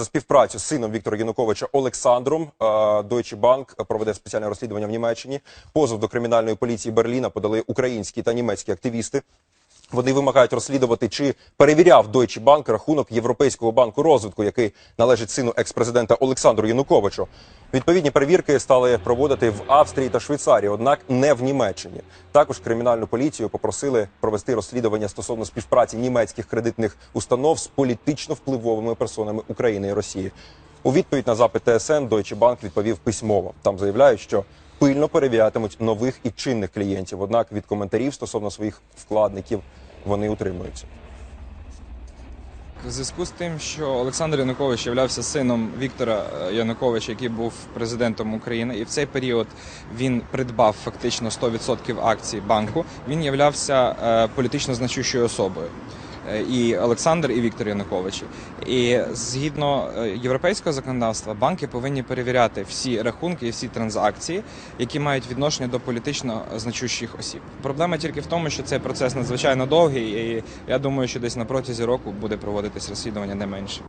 за співпрацю з сином Віктора Януковича Олександром. Е, Deutsche Bank проведе спеціальне розслідування в Німеччині. Позов до кримінальної поліції Берліна подали українські та німецькі активісти. Вони вимагають розслідувати, чи перевіряв Deutsche Bank рахунок Європейського банку розвитку, який належить сину експрезидента Олександру Януковичу. Відповідні перевірки стали проводити в Австрії та Швейцарії, однак не в Німеччині. Також кримінальну поліцію попросили провести розслідування стосовно співпраці німецьких кредитних установ з політично впливовими персонами України і Росії. У відповідь на запит ТСН Deutsche Bank відповів письмово. Там заявляють, що пильно перевірятимуть нових і чинних клієнтів. Однак від коментарів стосовно своїх вкладників вони утримуються. В зв'язку з тим, що Олександр Янукович являвся сином Віктора е, Януковича, який був президентом України, і в цей період він придбав фактично 100% акцій банку. Він являвся е, політично значущою особою. Е, І Олександр, і Віктор Янукович. І згідно е, європейського законодавства, банки повинні перевіряти всі рахунки і всі транзакції, які мають відношення до політично значущих осіб. Проблема тільки в тому, що цей процес надзвичайно довгий, і я думаю, що десь на протязі року буде проводитись розслідування не менше.